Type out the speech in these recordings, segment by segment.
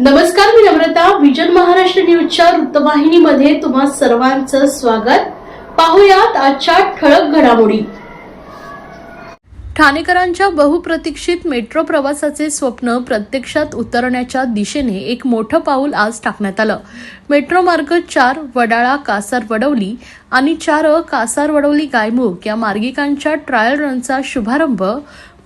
नमस्कार मी नम्रता. विजन महाराष्ट्र न्यूजच्या वृत्तवाहिनीमध्ये तुम्हा सर्वांचं स्वागत. पाहुयात आजच्या ठळक घडामोडी. ठाणेकरांच्या बहुप्रतीक्षित मेट्रो प्रवासाचे स्वप्न प्रत्यक्षात उतरण्याच्या दिशेने एक मोठं पाऊल आज टाकण्यात आलं. मेट्रो मार्ग चार वडाळा कासार वडवली आणि चार कासार वडवली गायमुख या मार्गिकांच्या ट्रायल रनचा शुभारंभ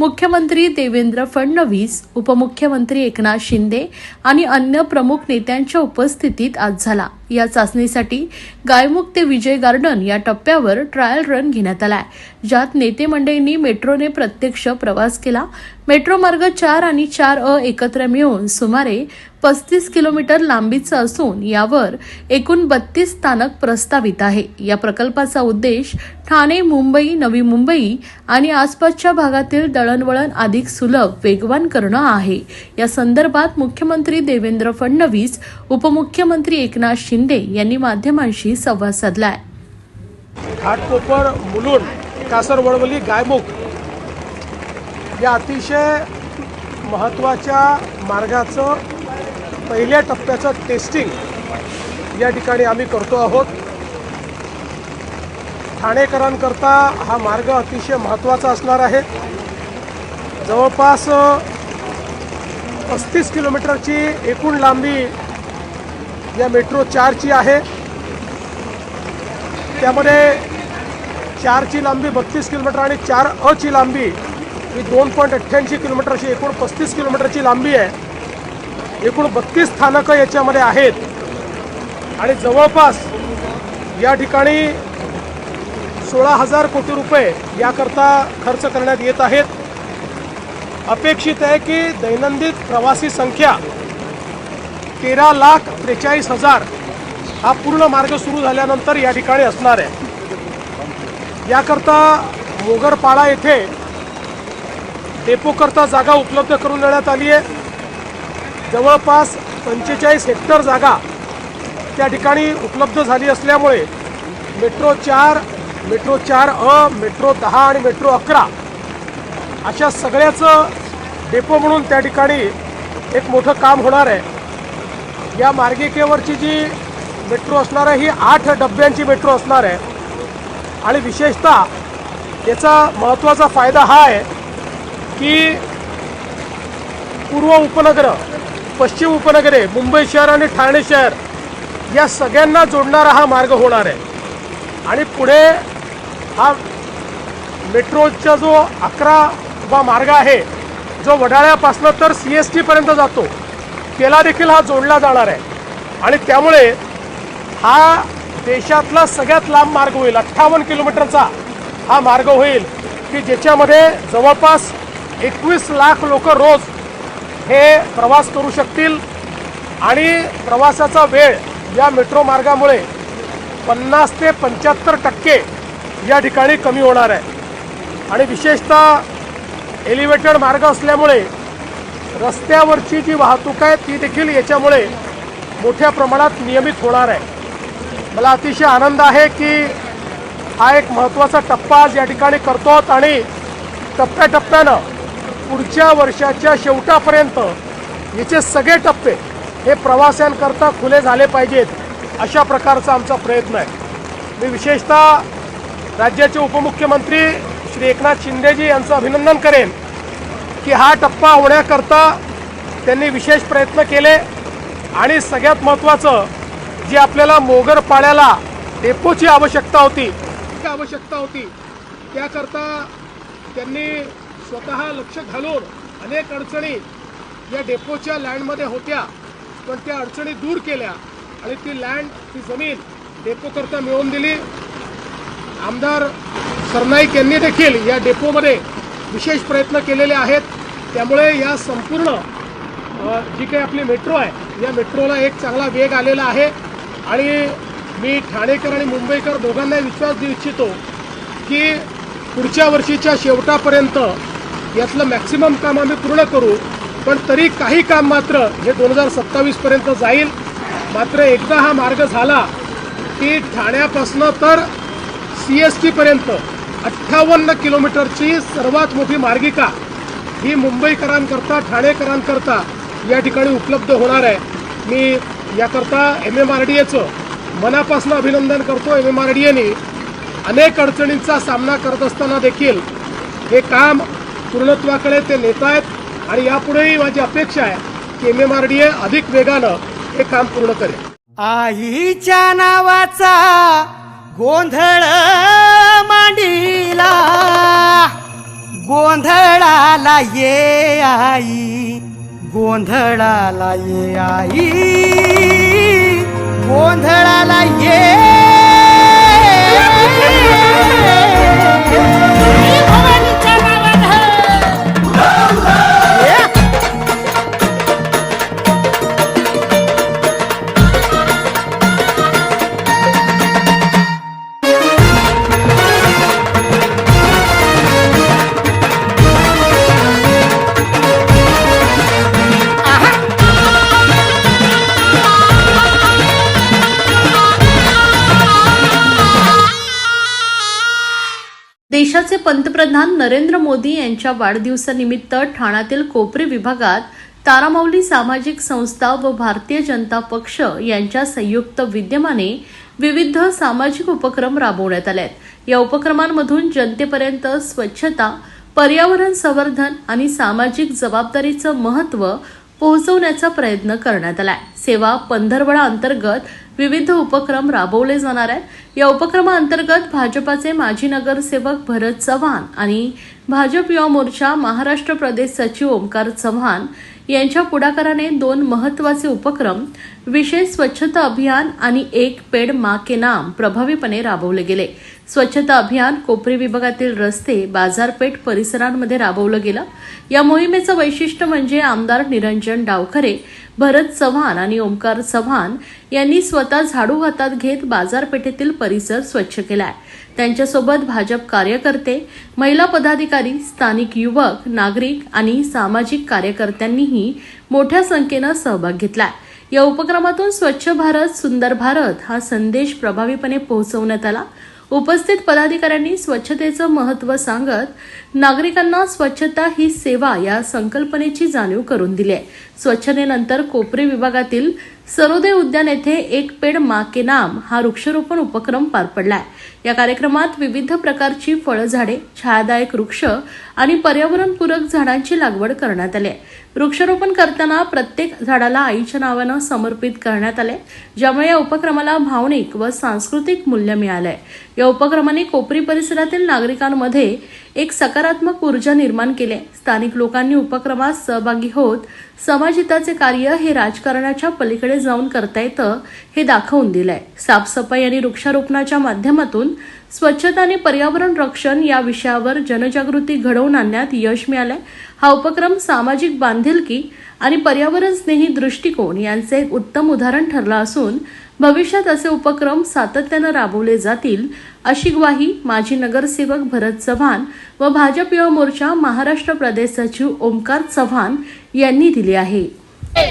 मुख्यमंत्री देवेंद्र फडणवीस उपमुख्यमंत्री एकनाथ शिंदे आणि अन्य प्रमुख नेत्यांच्या उपस्थितीत आज झाला. या चाचणीसाठी गायमुख ते विजय गार्डन या टप्प्यावर ट्रायल रन घेण्यात आलाय. ज्यात नेते मंडळींनी मेट्रोने प्रत्यक्ष प्रवास केला. मेट्रो मार्ग चार आणि चार अ एकत्र मिळून सुमारे पस्तीस किलोमीटर लांबीचं असून यावर एकूण बत्तीस स्थानक प्रस्तावित आहे. या प्रकल्पाचा उद्देश ठाणे मुंबई नवी मुंबई आणि आसपासच्या भागातील दळणवळण अधिक सुलभ वेगवान करणं आहे. या संदर्भात मुख्यमंत्री देवेंद्र फडणवीस उपमुख्यमंत्री एकनाथ शिंदे यांनी माध्यमांशी संवाद साधलाय. घाटकोपर मुलुंड कासर वडवली गायमुख या अतिशय महत्त्वाच्या मार्गाचं पहिल्या टप्प्याचं टेस्टिंग या ठिकाणी आम्ही करतो आहोत. ठाणेकरांकरता हा मार्ग अतिशय महत्त्वाचा असणार आहे. जवळपास पस्तीस किलोमीटरची एकूण लांबी या मेट्रो चारची आहे. त्यामध्ये चारची लांबी बत्तीस किलोमीटर आणि चार अची लांबी ही दोन पॉईंट अठ्ठ्याऐंशी किलोमीटरची एकूण पस्तीस किलोमीटरची लांबी आहे. एकूण बत्तीस स्थानकं याच्यामध्ये आहेत. आणि जवळपास या ठिकाणी सोळा हजार कोटी रुपये याकरता खर्च करण्यात येत आहेत. अपेक्षित आहे की दैनंदिन प्रवासी संख्या तेरा लाख त्रेचाळीस हजार हा पूर्ण मार्ग सुरू झाल्यानंतर या ठिकाणी असणार आहे. याकरता मोगरपाडा येथे डेपोकरता जागा उपलब्ध करून देण्यात आली आहे. जवळपास पंचेचाळीस हेक्टर जागा त्या ठिकाणी उपलब्ध झाली असल्यामुळे मेट्रो चार मेट्रो चार अ मेट्रो दहा आणि मेट्रो अकरा अशा सगळ्याचं डेपो म्हणून त्या ठिकाणी एक मोठं काम होणार आहे. या मार्गिकेवरची जी मेट्रो असणार आहे ही आठ डब्यांची मेट्रो असणार आहे. आणि विशेषतः याचा महत्त्वाचा फायदा हा आहे की पूर्व उपनगर पश्चिम उपनगरे मुंबई शहर आणि ठाणे शहर या सगळ्यांना जोडणारा हा मार्ग होणार आहे. आणि पुढे हा मेट्रोचा जो अकरा वा मार्ग आहे जो वडाळ्यापासनं तर सी एस टीपर्यंत जातो त्याला देखील हा जोडला जाणार आहे. आणि त्यामुळे हा देशातला सगळ्यात लांब मार्ग होईल. अठ्ठावन्न किलोमीटरचा हा मार्ग होईल की ज्याच्यामध्ये जवळपास एकवीस लाख लोक रोज हे प्रवास करू शकतील. आणि प्रवासाचा वेळ या मेट्रो मार्गामुळे पन्नास ते पंच्याहत्तर टक्के या ठिकाणी कमी होणार आहे. आणि विशेषतः एलिव्हेटेड मार्ग असल्यामुळे रस्त्यावरची जी वाहतूक आहे ती देखील याच्यामुळे मोठ्या प्रमाणात नियमित होणार आहे. मला अतिशय आनंद आहे की हा एक महत्त्वाचा टप्पा आज या ठिकाणी करतो आहोत आणि टप्प्याटप्प्यानं पुढच्या वर्षाच्या शेवटापर्यंत याचे सगळे टप्पे हे प्रवाशांकरता खुले झाले पाहिजेत अशा प्रकारचा आमचा प्रयत्न आहे. मी विशेषतः राज्याचे उपमुख्यमंत्री श्री एकनाथ शिंदेजी यांचं अभिनंदन करेन की हा टप्पा होण्याकरता त्यांनी विशेष प्रयत्न केले आणि सगळ्यात महत्त्वाचं जी आपल्याला मोगर पाड्याला डेपोची आवश्यकता होती. आवश्यकता होती. त्याकरता त्यांनी स्वतः लक्ष घालून अनेक अडचणी या डेपोच्या लँडमध्ये होत्या. पण त्या अडचणी दूर केल्या आणि ती लँड ती जमीन डेपोकरता मिळवून दिली. आमदार सरनाईक यांनी देखील या डेपोमध्ये विशेष प्रयत्न केलेले आहेत. त्यामुळे या संपूर्ण जी काही आपली मेट्रो आहे या मेट्रोला एक चांगला वेग आलेला आहे. आणि मी ठाणेकर आणि मुंबईकर दोघांनाही विश्वास देऊ इच्छितो की पुढच्या वर्षीच्या शेवटापर्यंत यातलं मॅक्सिमम काम आम्ही पूर्ण करू. पण तरी काही काम मात्र हे दोन हजार सत्तावीसपर्यंत जाईल. मात्र एकदा हा मार्ग झाला की ठाण्यापासनं तर सी एस टीपर्यंत अठ्ठावन्न किलोमीटरची सर्वात मोठी मार्गिका ही मुंबईकरांकरता ठाणेकरांकरता या ठिकाणी उपलब्ध होणार आहे. मी याकरता एम एम आर डी एचं मनापासून अभिनंदन करतो. एम एम आर डी एने अनेक अडचणींचा सामना करत असताना देखील हे काम पूर्णत्वाकडे ते नेत आहेत आणि यापुढेही माझी अपेक्षा आहे की M M R D A अधिक वेगानं हे काम पूर्ण करेल. आईच्या नावाचा गोंधळ मांडीला गोंधळाला ये आई. गोंधळाला ये आई गोंधळाला ये. पंतप्रधान नरेंद्र मोदी यांच्या वाढदिवसानिमित्त ठाण्यातील कोपरी विभागात तारामौली सामाजिक संस्था व भारतीय जनता पक्ष यांच्या संयुक्त विद्यमाने विविध सामाजिक उपक्रम राबवण्यात आले आहेत या उपक्रमांमधून जनतेपर्यंत स्वच्छता पर्यावरण संवर्धन आणि सामाजिक जबाबदारीचं महत्त्व पोहोचवण्याचा प्रयत्न करण्यात आलाय. सेवा पंधरवडा अंतर्गत विविध उपक्रम राबवले जाणार आहेत. या उपक्रमाअंतर्गत भाजपाचे माजी नगरसेवक भरत चव्हाण आणि भाजप युवा मोर्चा महाराष्ट्र प्रदेश सचिव ओमकार चव्हाण यांच्या पुढाकाराने दोन महत्त्वाचे उपक्रम विशेष स्वच्छता अभियान आणि एक पेड मा के नाम प्रभावीपणे राबवले गेले. स्वच्छता अभियान कोपरी विभागातील रस्ते बाजारपेठ परिसरांमध्ये राबवलं गेलं. या मोहिमेचं वैशिष्ट्य म्हणजे आमदार निरंजन डावखरे भरत चव्हाण आणि ओमकार चव्हाण यांनी स्वतः झाडू हातात घेत बाजारपेठेतील परिसर स्वच्छ केलाय. त्यांच्यासोबत भाजप कार्यकर्ते महिला पदाधिकारी स्थानिक युवक नागरिक आणि सामाजिक कार्यकर्त्यांनीही मोठ्या संख्येनं सहभाग घेतलाय. या उपक्रमातून स्वच्छ भारत सुंदर भारत हा संदेश प्रभावीपणे पोहोचवण्यात आला. उपस्थित पदाधिकाऱ्यांनी स्वच्छतेचं महत्त्व सांगत नागरिकांना स्वच्छता ही सेवा या संकल्पनेची जाणीव करून दिली आहे स्वच्छतेनंतर कोपरी विभागातील सरोदय उद्यान येथे एक पेड मा के नाम हा वृक्षारोपण उपक्रम पार पडलाय. या कार्यक्रमात विविध प्रकारची फळझाडे छायादायक वृक्ष आणि पर्यावरणपूरक झाडांची लागवड करण्यात आली आहे वृक्षारोपण करताना प्रत्येक झाडाला आईच्या नावानं समर्पित करण्यात आले ज्यामुळे या उपक्रमाला भावनिक व सांस्कृतिक मूल्य मिळालंय. या उपक्रमाने कोपरी परिसरातील नागरिकांमध्ये एक सकारात्मक ऊर्जा निर्माण केली आहे. स्थानिक लोकांनी उपक्रमात सहभागी होत समाजहिताचे कार्य हे राजकारणाच्या पलीकडे जाऊन करता येतं हे दाखवून दिलंय. साफसफाई आणि वृक्षारोपणाच्या माध्यमातून स्वच्छता आणि पर्यावरण रक्षण या विषयावर जनजागृती घडवून आणण्यात यश मिळालंय. हा उपक्रम सामाजिक बांधिलकी आणि पर्यावरण स्नेही दृष्टिकोन यांचे एक उत्तम उदाहरण ठरला असून भविष्यात असे उपक्रम सातत्यानं राबवले जातील अशी ग्वाही माजी नगरसेवक भरत चव्हाण व भाजप युवा मोर्चा महाराष्ट्र प्रदेश सचिव ओमकार चव्हाण यांनी दिली आहे.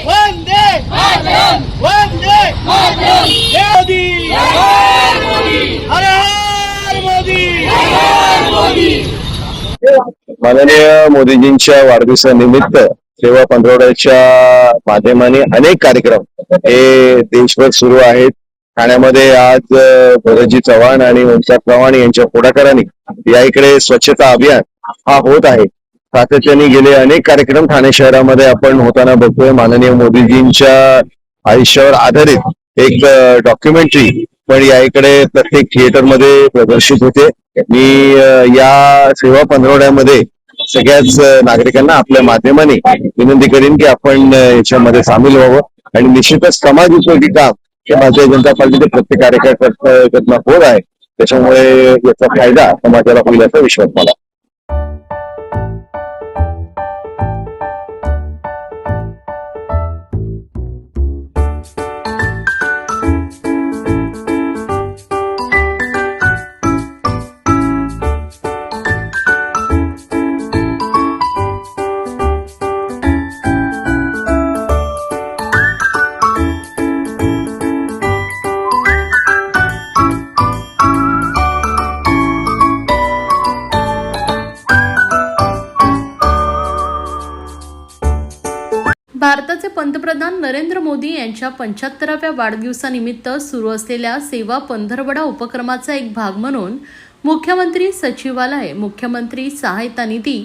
वंदे वंदे माननीय मोदीजींच्या वाढदिवसानिमित्त सेवा पंधरवड्याच्या माध्यमाने अनेक कार्यक्रम हे देशभर सुरू आहेत. ठाण्यामध्ये आज भरतजी चव्हाण आणि ओमकार चव्हाण यांच्या पुढाकाराने या इकडे स्वच्छता अभियान हा होत आहे. सातत्याने गेले अनेक कार्यक्रम ठाणे शहरामध्ये आपण होताना बघतोय. माननीय मोदीजींच्या आयुष्यावर आधारित एक डॉक्युमेंटरी पण या इकडे प्रत्येक थिएटरमध्ये प्रदर्शित होते. मी या सेवा पंधरवड्यामध्ये सगळ्याच नागरिकांना आपल्या माध्यमाने विनंती करेन की आपण याच्यामध्ये सामील व्हावं. आणि निश्चितच समाज उपयोगी काम हे भारतीय जनता पार्टीचे प्रत्येक कार्यकर्त्यांना होत आहे. त्याच्यामुळे याचा फायदा समाजाला होईल असा विश्वास मला. पंतप्रधान नरेंद्र मोदी यांच्या पंच्याहत्तराव्या वाढदिवसानिमित्त सुरू असलेल्या सेवा पंधरवडा उपक्रमाचा एक भाग म्हणून मुख्यमंत्री सचिवालय मुख्यमंत्री सहायता निधी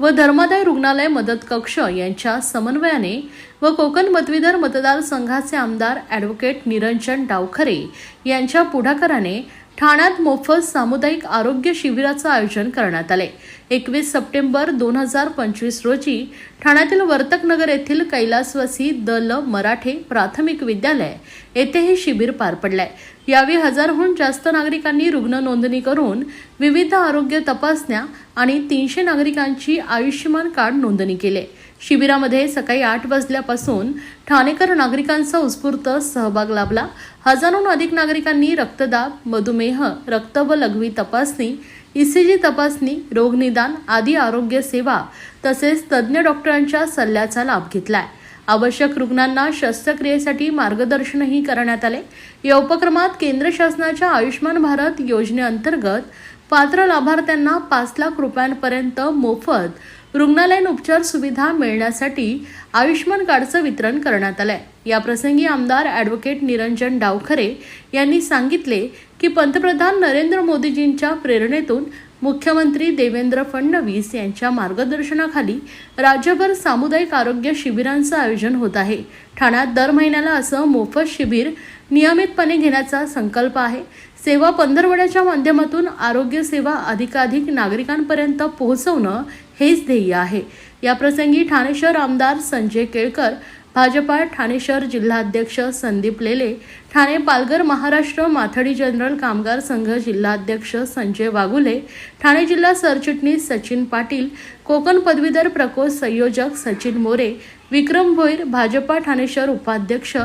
व धर्मादाय रुग्णालय मदत कक्ष यांच्या समन्वयाने व कोकण पदवीधर मतदारसंघाचे आमदार ॲडव्होकेट निरंजन डावखरे यांच्या पुढाकाराने ठाण्यात मोफत सामुदायिक आरोग्य शिबिराचं आयोजन करण्यात आले. एकवीस सप्टेंबर दोन हजार पंचवीस रोजी ठाण्यातील वर्तकनगर येथील कैलासवासी द ल मराठे प्राथमिक विद्यालय येथे हे शिबिर पार पडलंय. यावेळी हजारहून जास्त नागरिकांनी रुग्ण नोंदणी करून विविध आरोग्य तपासण्या आणि तीनशे नागरिकांची आयुष्यमान कार्ड नोंदणी केली. शिबिरामध्ये सकाळी आठ वाजल्यापासून ठाणेकर नागरिकांचा उत्स्फूर्त सहभाग लाभला. हजारोहून अधिक नागरिकांनी रक्तदाब मधुमेह रक्त व लघवी तपासणी ईसीजी तपासणी रोगनिदान आदी आरोग्य सेवा तसेच तज्ज्ञ डॉक्टरांच्या सल्ल्याचा लाभ घेतलाय. आवश्यक रुग्णांना शस्त्रक्रियेसाठी मार्गदर्शनही करण्यात आले. या उपक्रमात केंद्र शासनाच्या आयुष्यमान भारत योजनेअंतर्गत पात्र लाभार्थ्यांना पाच लाख रुपयांपर्यंत मोफत रुग्णालयीन उपचार सुविधा मिळण्यासाठी आयुष्यमान कार्डचं वितरण करण्यात आलंय. याप्रसंगी आमदार ॲडव्होकेट निरंजन डावखरे यांनी सांगितले की पंतप्रधान नरेंद्र मोदीजींच्या प्रेरणेतून मुख्यमंत्री देवेंद्र फडणवीस यांच्या मार्गदर्शनाखाली राज्यभर सामुदायिक आरोग्य शिबिरांचं आयोजन होत आहे. ठाण्यात दर महिन्याला असं मोफत शिबिर नियमितपणे घेण्याचा संकल्प आहे. सेवा पंधरवड्याच्या माध्यमातून आरोग्य सेवा अधिकाधिक नागरिकांपर्यंत पोहोचवणं हेच ध्येय आहे. याप्रसंगी ठाणे शहर आमदार संजय केळकर भाजपा ठाणे शहर जिल्हाध्यक्ष संदीप लेले ठाणे पालघर महाराष्ट्र माथडी जनरल कामगार संघ जिल्हाध्यक्ष संजय वागुले ठाणे जिल्हा सरचिटणीस सचिन पाटील कोकण पदवीधर प्रकोष्ठ संयोजक सचिन मोरे विक्रम भोईर भाजपा ठाणे शहर उपाध्यक्ष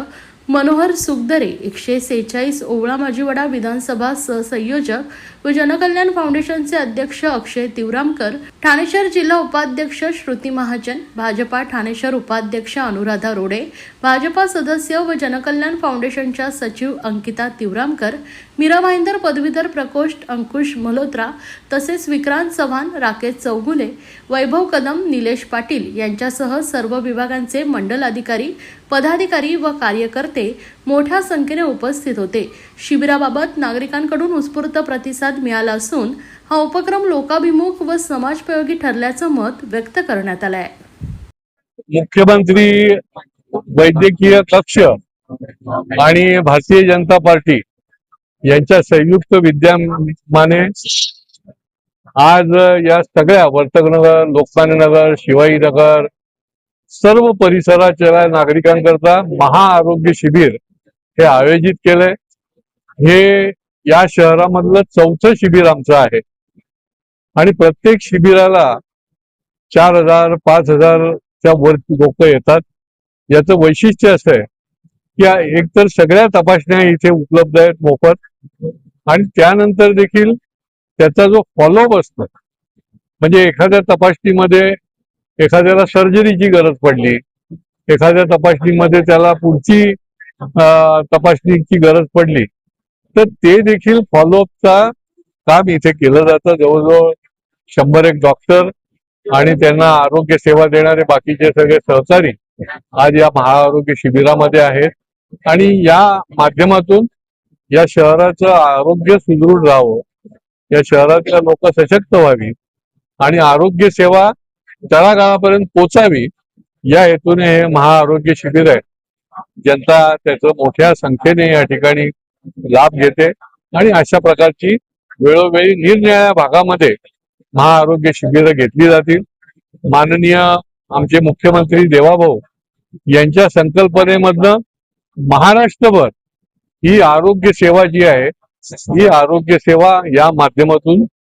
मनोहर सुखदरे एकशे सेहेचाळीस ओवळा माजीवाडा विधानसभा सहसंयोजक व जनकल्याण फाउंडेशनचे अध्यक्ष अक्षय तिवरामकर ठाणे शहर जिल्हा उपाध्यक्ष श्रुती महाजन भाजपा ठाणे शहर उपाध्यक्ष अनुराधा रोडे भाजपा सदस्य व जनकल्याण फाउंडेशनच्या सचिव अंकिता तिवरामकर मीरा भाईंदर पदवीधर प्रकोष्ठ अंकुश मल्होत्रा तसेच विक्रांत चव्हाण राकेश चौगुले वैभव कदम निलेश पाटील यांच्यासह सर्व विभागांचे मंडल अधिकारी पदाधिकारी व कार्यकर्ते मोठ्या संख्येने उपस्थित होते. शिबिराबाबत नागरिकांकडून उत्स्फूर्त प्रतिसाद मिळाला असून हा उपक्रम लोकाभिमुख व समाजोपयोगी ठरल्याचं मत व्यक्त करण्यात आलं आहे मुख्यमंत्री वैद्यकीय कक्ष आणि भारतीय जनता पार्टी यांच्या संयुक्त विद्यमाने आज या सगळ्या वर्तकनगर शिवाई नगर सर्व परिसराच्या नागरिकांकरता महाआरोग्य शिबिर हे आयोजित केलंय. हे या शहरामधलं चौथं शिबिर आमचं आहे. आणि प्रत्येक शिबिराला चार हजार पाच हजारच्या वरती लोक येतात. याचं वैशिष्ट्य असं आहे की एकतर सगळ्या तपासण्या इथे उपलब्ध आहेत मोफत आणि त्यानंतर देखील त्याचा जो फॉलोअप असतो म्हणजे एखाद्या तपासणीमध्ये एखाद्याला सर्जरीची गरज पडली एखाद्या तपासणीमध्ये त्याला पुढची तपासणीची गरज पडली तर ते देखील फॉलोअपचा काम इथे केलं जातं. जवळजवळ शंभर एक डॉक्टर आणि त्यांना आरोग्य सेवा देणारे बाकीचे सगळे सहकारी आज या महाआरोग्य शिबिरामध्ये आहेत. आणि या माध्यमातून या शहराचं आरोग्य सुदृढ राहावं या शहरातल्या लोक सशक्त व्हावी आणि आरोग्य सेवा तळागाळापर्यंत पोचावी या हेतूने हे महाआरोग्य शिबिर आहे. जनता त्याचं मोठ्या संख्येने या ठिकाणी लाभ घेते आणि अशा प्रकारची वेळोवेळी निरनिराळ्या भागामध्ये महाआरोग्य शिबिरं घेतली जातील. माननीय आमचे मुख्यमंत्री देवाभाऊ यांच्या संकल्पनेमधनं महाराष्ट्रभर ही आरोग्य सेवा जी आहे ही आरोग्य सेवा या माध्यमातून